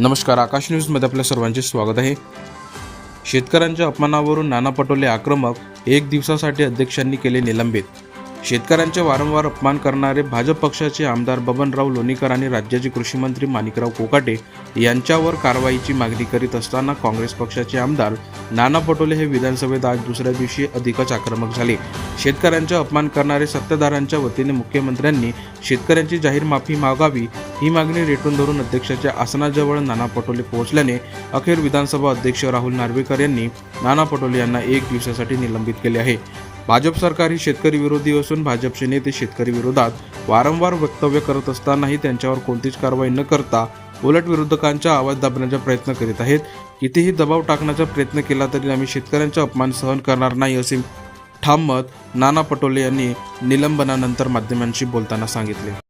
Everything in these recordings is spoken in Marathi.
नमस्कार आकाश न्यूजमध्ये आपल्या सर्वांचे स्वागत आहे. शेतकऱ्यांच्या अपमानावरून नाना पटोले आक्रमक एक दिवसासाठी अध्यक्षांनी केले निलंबित. शेतकऱ्यांचे वारंवार अपमान करणारे भाजप पक्षाचे आमदार बबनराव लोणीकर आणि राज्याचे कृषीमंत्री माणिकराव कोकाटे यांच्यावर कारवाईची मागणी करीत असताना काँग्रेस पक्षाचे आमदार नाना पटोले हे विधानसभेत आज दुसऱ्या दिवशी अधिकच आक्रमक झाले. शेतकऱ्यांचा अपमान करणारे सत्ताधाऱ्यांच्या वतीने मुख्यमंत्र्यांनी शेतकऱ्यांची जाहीर माफी मागावी ही मागणी रेटून धरून अध्यक्षाच्या आसनाजवळ नाना पटोले पोहोचल्याने अखेर विधानसभा अध्यक्ष राहुल नार्वेकर यांनी नाना पटोले यांना एक दिवसासाठी निलंबित केले आहे. भाजप सरकार ही शेतकरी विरोधी असून भाजपचे नेते शेतकरी विरोधात वारंवार वक्तव्य करत असतानाही त्यांच्यावर कोणतीच कारवाई न करता उलट विरोधकांचा आवाज दाबण्याचा प्रयत्न करीत आहेत. कितीही दबाव टाकण्याचा प्रयत्न केला तरी आम्ही शेतकऱ्यांचा अपमान सहन करणार नाही असे ठाम मत नाना पटोले यांनी निलंबनानंतर माध्यमांशी बोलताना सांगितले.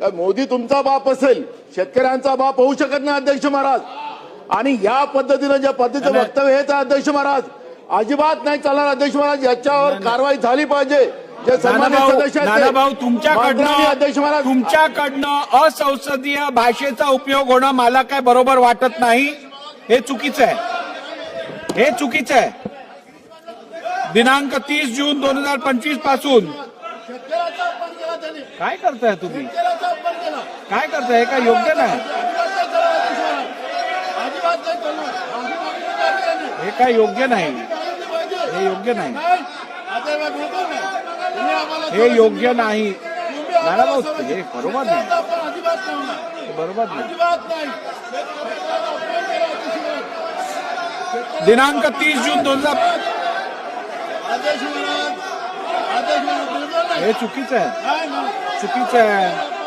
मोदी तुमचा बाप असेल शेतकऱ्यांचा बाप होऊ शकत नाही अध्यक्ष महाराज. आणि या पद्धतीनं ज्या पद्धतीचं वक्तव्य हेच आहे अध्यक्ष महाराज अजिबात नाही चालणार अध्यक्ष महाराज याच्यावर कारवाई झाली पाहिजे. जे अध्यक्ष तुमच्याकडनं महाराज तुमच्याकडनं असंसदीय भाषेचा उपयोग होणं मला काय बरोबर वाटत नाही हे चुकीचं आहे. हे चुकीचं आहे. दिनांक तीस जून दोन हजार पंचवीसपासून काय करताय तुम्ही? काय करताय? हे काय योग्य नाही. हे काय योग्य नाही. हे योग्य नाही. हे योग्य नाही. तुम्ही हे बरोबर नाही. बरोबर नाही. दिनांक तीस जून दोन हजार हे चुकीचं आहे. चुकीचं आहे.